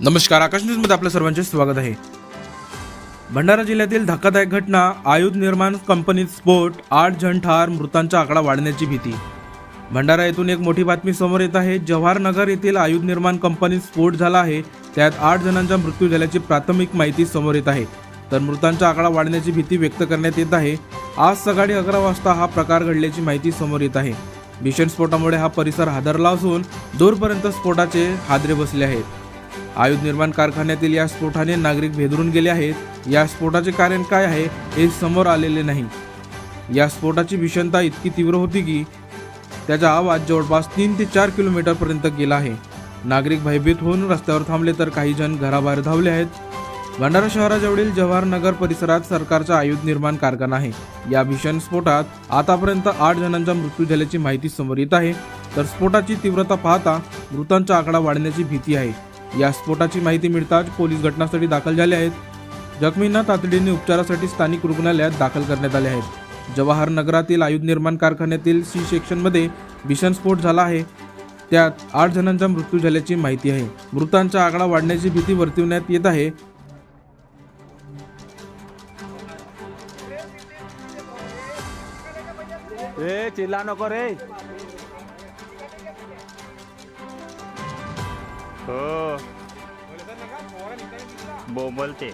नमस्कार आकाश न्यूजमध्ये आपल्या सर्वांचे स्वागत आहे. भंडारा जिल्ह्यातील धक्कादायक घटना आयुध निर्माण कंपनीत स्फोट आठ जण ठार मृतांचा आकडा वाढण्याची भीती. भंडारा येथून एक मोठी बातमी समोर येत आहे. जवाहरनगर येथील आयुध निर्माण कंपनीत स्फोट झाला आहे. त्यात आठ जणांचा मृत्यू झाल्याची प्राथमिक माहिती समोर येत आहे. तर मृतांचा आकडा वाढण्याची भीती व्यक्त करण्यात येत आहे. आज सकाळी अकरा वाजता हा प्रकार घडल्याची माहिती समोर येत आहे. भीषण स्फोटामुळे हा परिसर हादरला असून दूरपर्यंत स्फोटाचे हादरे बसले आहेत. आयुध निर्माण कारखान्यातील या स्फोटाने नागरिक भेदरून गेले आहेत. या स्फोटाचे कारण काय आहे हे समोर आलेले नाही. या स्फोटाची भीषणता इतकी तीव्र होती की त्याचा आवाज जवळपास तीन ते चार किलोमीटरपर्यंत गेला आहे. नागरिक भयभीत होऊन रस्त्यावर थांबले तर काही जण घराबाहेर धावले आहेत. भंडारा शहराजवळील जवाहरनगर परिसरात सरकारचा आयुध निर्माण कारखाना आहे. या भीषण स्फोटात आतापर्यंत आठ जणांचा मृत्यू झाल्याची माहिती समोर येत आहे. तर स्फोटाची तीव्रता पाहता मृतांचा आकडा वाढण्याची भीती आहे. या स्फोटाची माहिती मिळताच पोलीस घटनास्थळी दाखल झाले आहेत. जखमींना तातडीने उपचारासाठी स्थानिक रुग्णालयात दाखल करण्यात आले आहेत. जवाहर नगरातील आयुध निर्माण कारखान्यातील सी सेक्शनमध्ये भीषण स्फोट झाला आहे. त्यात आठ जणांचा मृत्यू झाल्याची माहिती आहे. मृतांचा आकडा वाढण्याची भीती वर्तवण्यात येत आहे. ए चिल्ला नको रे. हो. बोबलते